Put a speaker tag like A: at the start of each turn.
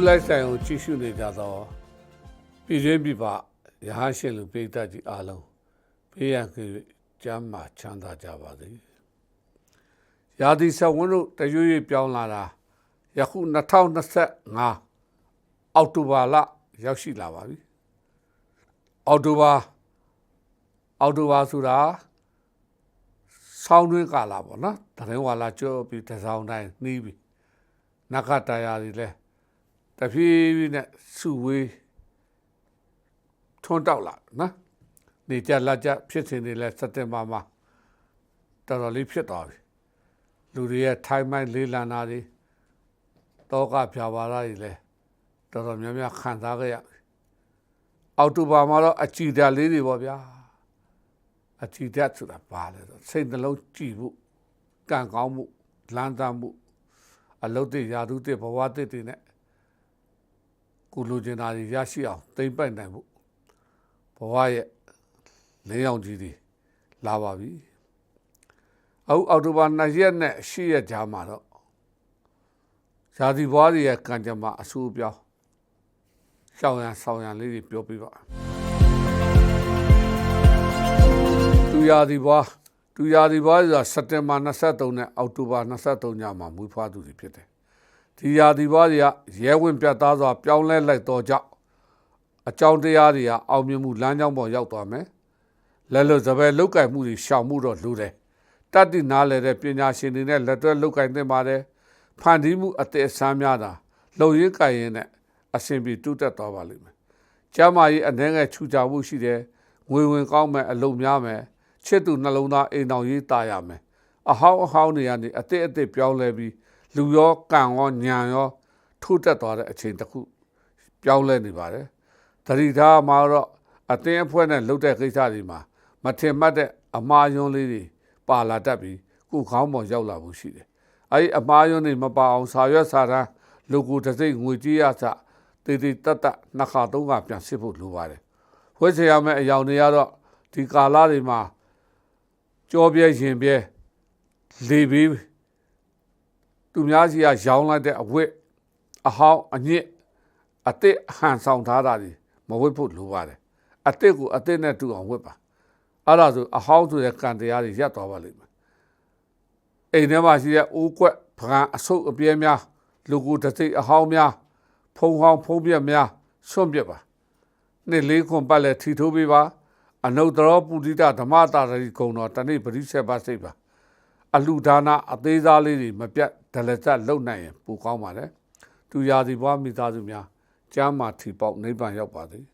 A: လွတ်လပ်ဆိုင်ကိုကြည့်ရှုနေကြသောပြည်တွင်းပြည်ပရဟန်းရှင်လူပိဋကကြီးအားလုံးဘေးရန်ကကျမ်းမာချမ်းသာကြပါစေ။ရာသီဆက်ဝန်းတို့တရွေ့ရွေ့ပြောင်းလာတာယခု2025အောက်တိုဘာလရောက်ရှိလာပါပြီ။အောက်တိုဘာအောက်တိုဘာဆိုတာဆောင်းတွင်းကာလပေါ့နော်။တရင်ဝါလာကျော်ပြီးတစောင်းတိုင်းနှီးပြီ။နဂတရာတွေလည်း တဖြည်းဖြည်းနဲ့စုဝေးထွန်းတောက်လာနော်နေကြလက်ကြဖြစ်စဉ်တွေလဲစက်တင်ဘာမှာတော်တော်လေးဖြစ်သွားပြီလူတွေရဲ့ထိုင်းမိုင်းလေးလံနာတွေတောကဖြာပါရတွေလဲတော်တော်များများခံစားခဲ့ရပြီအောက်တိုဘာမှာတော့အကြည်ဓာတ်လေးတွေပေါ့ဗျာအကြည်ဓာတ်ဆိုတာပါလဲဆိုစိတ်နှလုံးကြည်ဖို့ကံကောင်းမှုလမ်းသားမှုအလုတ်တွေယာတုတွေဘဝတွေတွေနဲ့ ကိုလိုချင်တာတွေရရှိအောင်သိမ့်ပိုက်နိုင်ဖို့ဘဝရဲ့လင်းအောင်ကြီးတွေလာပါပြီအခုအောက်တိုဘာ2ရက်နဲ့10ရက်ကြာမှာတော့ဇာတိဘွားတွေရဲ့ကံကြမ္မာအဆူပြောင်းရှောင်းရန်ဆောင်းရန်လေးတွေပြောပြပါသူရာဒီဘွားသူရာဒီဘွားဆိုတာစက်တင်ဘာ23နဲ့အောက်တိုဘာ23ညမှာမွေးဖွားသူတွေဖြစ်တယ် ဒီရာဒီဘွားတွေကရဲဝင်ပြတ်သားစွာပြောင်းလဲလိုက်တော့ကြောင့်အကြောင်းတရားတွေကအောင်မြင်မှုလမ်းကြောင်းပေါ်ရောက်သွားမယ်လက်လွတ်စပယ်လောက်ကင်မှုတွေရှောင်မှုတော့လိုတယ်တတ်တိနားလဲတဲ့ပညာရှင်တွေနဲ့လက်တွဲလောက်ကင်သင့်ပါတယ်ဖန်တီးမှုအသက်အဆန်းများတာလုံရင်းကင်ရင်နဲ့အစဉ်ပြေတုတက်သွားပါလိမ့်မယ်ကျမ်းမာရေးအနေငယ်ခြူကြမှုရှိတယ်ငွေဝင်ကောင်းမယ်အလုံများမယ်ချစ်သူနှလုံးသားအိမ်တော်ရေးတာရမယ်အဟောင်းအဟောင်းတွေကနေအသက်အသက်ပြောင်းလဲပြီး လူရောကံရောညံရောထိုးတက်သွားတဲ့အချိန်တစ်ခုပြောင်းလဲနေပါတယ်တတိထားမှာတော့အသင်းအဖွဲ့နဲ့လှုပ်တဲ့ကိစ္စတွေမှာမထင်မှတ်တဲ့အမှားယွန်းလေးတွေပါလာတတ်ပြီးကိုယ်ခေါင်းပေါ်ရောက်လာမှုရှိတယ်အဲဒီအမှားယွန်းတွေမပါအောင်စာရွက်စာတမ်းလူကိုတစ်စိတ်ငွေကြေးရစတေးသေးတတ်တတ်နှစ်ခါသုံးခါပြန်စစ်ဖို့လိုပါတယ်ဝှက်ချရမယ့်အယောင်တွေကတော့ဒီကာလတွေမှာကြောပြဲရင်ပြဲလေပြီး သူများစီကရောင်းလိုက်တဲ့အဝတ်အဟောင်းအညစ်အစ်စ်ဟန်ဆောင်ထားတာတွေမဝတ်ဖို့လိုပါတယ်အစ်စ်ကိုအစ်စ်နဲ့တူအောင်ဝတ်ပါအဲ့ဒါဆိုအဟောင်းဆိုတဲ့ကံတရားတွေရပ်သွားပါလိမ့်မယ်အိမ်ထဲမှာရှိတဲ့အိုးကွက်ဖကန်အဆုပ်အပြဲများလူကိုတစ်စိတ်အဟောင်းများဖုံဟောင်းဖုံးပြက်များဆွန့်ပြက်ပါနှစ်လေးခွန်ပတ်လဲထီထိုးပေးပါအနုတ္တရောပုရိသဓမ္မတာရီကုံတော်တနေ့ပရိစ္ဆေပါစိတ်ပါ အလှဒါနာအသေးစားလေးတွေမပြတ်ဒလဇတ်လုံနိုင်ရင်ပိုကောင်းပါလေသူရာစီဘွားမိသားစုများကျမ်းမာထီပေါက်နိဗ္ဗာန်ရောက်ပါသည်